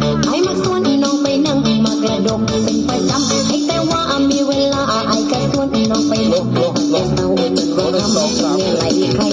ไห้มาส่วนอีน้องไปนั่งมากระดกเป็นประจำให้แต่ว่ามีเวลาไอ้กระส่วนอีน้องไปหลบหลบหลบเอาจนเราทลไม่ไหลใคร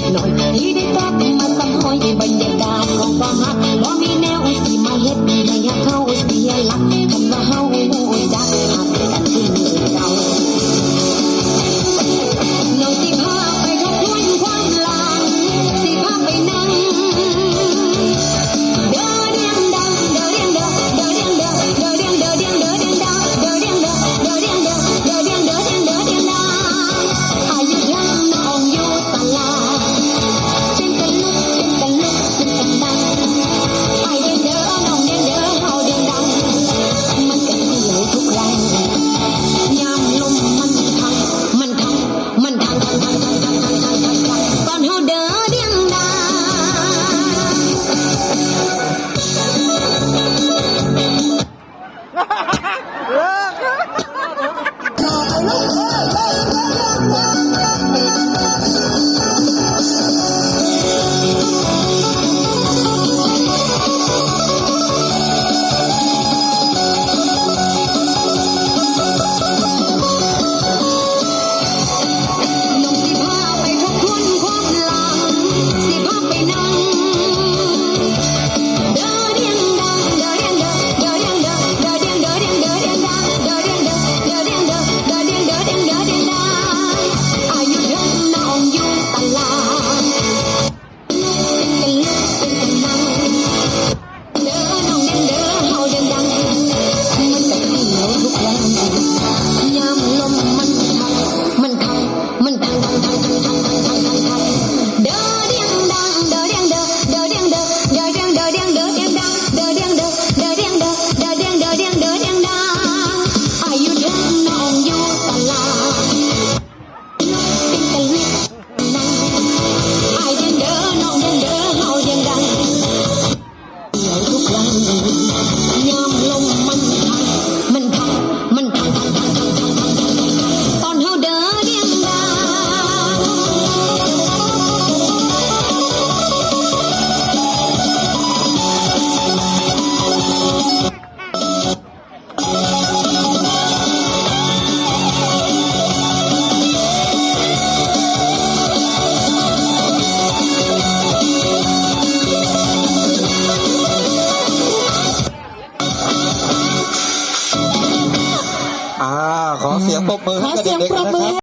No. เสียงปรบมือขอเสียงปรบมือ